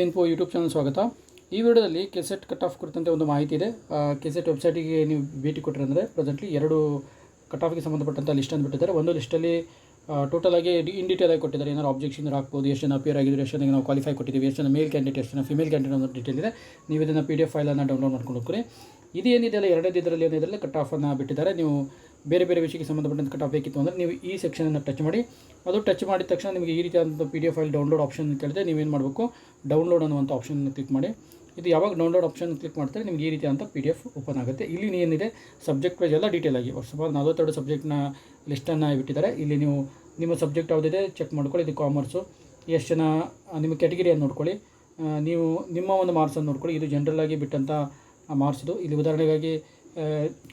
Info YouTube channel ಸ್ವಾಗತ. ಈ ವಿಡಿಯೋದಲ್ಲಿ ಕೆಸೆಟ್ ಕಟ್ ಆಫ್ ಕುರಿತಂತೆ ಒಂದು ಮಾಹಿತಿ ಇದೆ. ಕೆಸೆಟ್ ವೆಬ್ಸೈಟಿಗೆ ನೀವು ಭೇಟಿ ಕೊಟ್ಟರೆ ಅಂದರೆ ಪ್ರೆಸೆಂಟ್ಲಿ ಎರಡು ಕಟ್ ಆಫ್ಗೆ ಸಂಬಂಧಪಟ್ಟಂಥ ಲಿಸ್ಟ್ ಅಂತ ಬಿಟ್ಟಿದ್ದಾರೆ. ಒಂದು ಲಿಸ್ಟಲ್ಲಿ ಟೋಟಲ್ ಆಗಿ ಇನ್ ಡೀಟೇಲ್ ಆಗಿ ಕೊಟ್ಟಿದ್ದಾರೆ. ಏನಾದ್ರು ಆಬ್ಜೆಕ್ಷನ್ ಹಾಕ್ಬೋದು ಎಷ್ಟು ಜನ ಅಪಿಯರ್ ಆಗಿದ್ರು, ಎಷ್ಟು ಜನ ನಾವು ಕ್ವಾಲಿಫೈ ಕೊಟ್ಟಿದ್ದೀವಿ, ಎಷ್ಟು ಜನ ಮೇಲ್ ಕ್ಯಾಂಡಿಡೇಟ್ ಎಷ್ಟು ಜನ ಫಿಮೇಲ್ ಕ್ಯಾಂಡಿಡೇಟ್ ಅನ್ನೋ ಡೀಟೇಲ್ ಇದೆ. ನೀವು ಇದನ್ನು ಪಿ ಡಿ ಎಫ್ ಫೈಲನ್ನು ಡೌನ್ಲೋಡ್ ಮಾಡ್ಕೊಂಡು ಹೋಗ್ರಿ ಇದು ಏನಿದೆ ಅಲ್ಲ ಎರಡನೇ ಇದರಲ್ಲಿ ಏನಿದೆ ಕಟ್ ಆಫನ್ನು ಬಿಟ್ಟಿದ್ದಾರೆ. ನೀವು ಬೇರೆ ಬೇರೆ ವಿಷಯಕ್ಕೆ ಸಂಬಂಧಪಟ್ಟಂತೆ ಕಟ್ ಆಫ್ ಬೇಕಿತ್ತು ಅಂದರೆ ನೀವು ಈ ಸೆಕ್ಷನನ್ನು ಟಚ್ ಮಾಡಿ. ಅದು ಟಚ್ ಮಾಡಿದ ತಕ್ಷಣ ನಿಮಗೆ ಈ ರೀತಿಯಾದಂಥ P D F file download option ಕೇಳಿದೆ ನೀವೇನು ಮಾಡಬೇಕು? ಡೌನ್ಲೋಡ್ ಅನ್ನುವಂಥ ಆಪ್ಷನ್ ಕ್ಲಿಕ್ ಮಾಡಿ. ಇದು ಯಾವಾಗ ಡೌನ್ಲೋಡ್ ಆಪ್ಷನ್ ಕ್ಲಿಕ್ ಮಾಡ್ತಾರೆ, ನಿಮಗೆ ಈ ರೀತಿ ಅಂತ ಪಿ ಡಿ ಎಫ್ ಓಪನ್ ಆಗುತ್ತೆ. ಇಲ್ಲಿ ಏನಿದೆ? ಸಬ್ಜೆಕ್ಟ್ ವೈಸ್ ಎಲ್ಲ ಡೀಟೇಲ್ ಆಗಿ ಆಲ್ ನಲವತ್ತೆರಡು ಸಬ್ಜೆಕ್ಟ್ನ ಲಿಸ್ಟನ್ನು ಬಿಟ್ಟಿದ್ದಾರೆ. ಇಲ್ಲಿ ನೀವು ನಿಮ್ಮ ಸಬ್ಜೆಕ್ಟ್ ಯಾವುದಿದೆ ಚೆಕ್ ಮಾಡ್ಕೊಳ್ಳಿ. ಇದು ಕಾಮರ್ಸು ಎಷ್ಟು ಜನ ನಿಮ್ಮ ಕ್ಯಾಟಗಿರಿಯನ್ನು ನೋಡ್ಕೊಳ್ಳಿ. ನೀವು ನಿಮ್ಮ ಒಂದು ಮಾರ್ಕ್ಸನ್ನು ನೋಡ್ಕೊಳ್ಳಿ. ಇದು ಜನರಲ್ ಆಗಿ ಬಿಟ್ಟಂಥ ಮಾರ್ಕ್ಸ್ ಇದು. ಇಲ್ಲಿ ಉದಾಹರಣೆಗಾಗಿ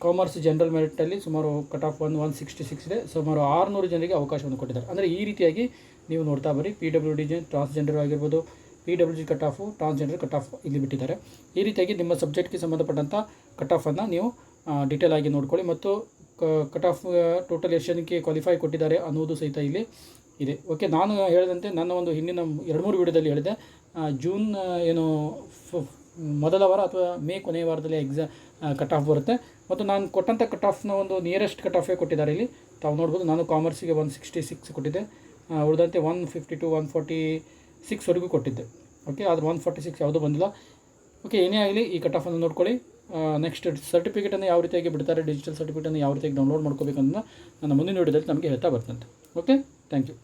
ಕಾಮರ್ಸ್ ಜನರಲ್ ಮೆರಿಟಲ್ಲಿ ಸುಮಾರು ಕಟ್ ಆಫ್ ಒಂದು ಒನ್ ಸಿಕ್ಸ್ಟಿ ಸಿಕ್ಸ್ ಇದೆ. ಸುಮಾರು ಆರುನೂರು ಜನರಿಗೆ ಅವಕಾಶವನ್ನು ಕೊಟ್ಟಿದ್ದಾರೆ. ಅಂದರೆ ಈ ರೀತಿಯಾಗಿ ನೀವು ನೋಡ್ತಾ ಬರ್ರಿ P W D J transgender ಆಗಿರ್ಬೋದು P W G cut off transgender cut off ಇಲ್ಲಿ ಬಿಟ್ಟಿದ್ದಾರೆ. ಈ ರೀತಿಯಾಗಿ ನಿಮ್ಮ ಸಬ್ಜೆಕ್ಟ್ಗೆ ಸಂಬಂಧಪಟ್ಟಂಥ ಕಟ್ ಆಫನ್ನು ನೀವು ಡೀಟೇಲ್ ಆಗಿ ನೋಡ್ಕೊಳ್ಳಿ. ಮತ್ತು ಕಟ್ ಆಫ್ ಟೋಟಲ್ ಎಷ್ಟು ಜನಕ್ಕೆ ಕ್ವಾಲಿಫೈ ಕೊಟ್ಟಿದ್ದಾರೆ ಅನ್ನೋದು ಸಹಿತ ಇಲ್ಲಿ ಇದೆ. ಓಕೆ ನಾನು ಹೇಳಿದಂತೆ ನನ್ನ ಒಂದು ಹಿಂದಿನ ಎರಡು ಮೂರು ವೀಡಿಯೋದಲ್ಲಿ ಹೇಳಿದೆ. ಜೂನ್ ಏನು ಮೊದಲ ವಾರ ಅಥವಾ ಮೇ ಕೊನೆಯ ವಾರದಲ್ಲಿ ಎಕ್ಸಾ ಕಟ್ ಆಫ್ ಬರುತ್ತೆ. ಮತ್ತು ನಾನು ಕೊಟ್ಟಂಥ ಕಟ್ ಆಫ್ನ ಒಂದು ನಿಯರೆಸ್ಟ್ ಕಟ್ ಆಫೇ ಕೊಟ್ಟಿದ್ದಾರೆ ಇಲ್ಲಿ. ತಾವು ನೋಡ್ಬೋದು, ನಾನು ಕಾಮರ್ಸಿಗೆ ಒನ್ ಸಿಕ್ಸ್ಟಿ ಸಿಕ್ಸ್ ಕೊಟ್ಟಿದ್ದೆ. ಉಳಿದಂತೆ one fifty two one forty ಸಿಕ್ಸ್ವರೆಗೂ ಕೊಟ್ಟಿದ್ದೆ. ಓಕೆ ಅದು ಒನ್ ಫಾರ್ಟಿ ಸಿಕ್ಸ್ ಯಾವುದೂ ಬಂದಿಲ್ಲ. ಓಕೆ ಏನೇ ಆಗಲಿ ಈ ಕಟ್ ಆಫನ್ನು ನೋಡ್ಕೊಳ್ಳಿ. ನೆಕ್ಸ್ಟ್ ಸರ್ಟಿಫಿಕೇಟನ್ನು ಯಾವ ರೀತಿಯಾಗಿ ಬಿಡ್ತಾರೆ ಡಿಜಿಟಲ್ ಸರ್ಟಿಫಿಕೇಟನ್ನು ಯಾವ ರೀತಿಯಾಗಿ ಡೌನ್ಲೋಡ್ ಅನ್ನೋದನ್ನ ನನ್ನ ಮುಂದಿನ ವಿಡಿಯೋದಲ್ಲಿ ನಮಗೆ ಹೇಳ್ತಾ ಬರ್ತಂತೆ ಓಕೆ ಥ್ಯಾಂಕ್ ಯು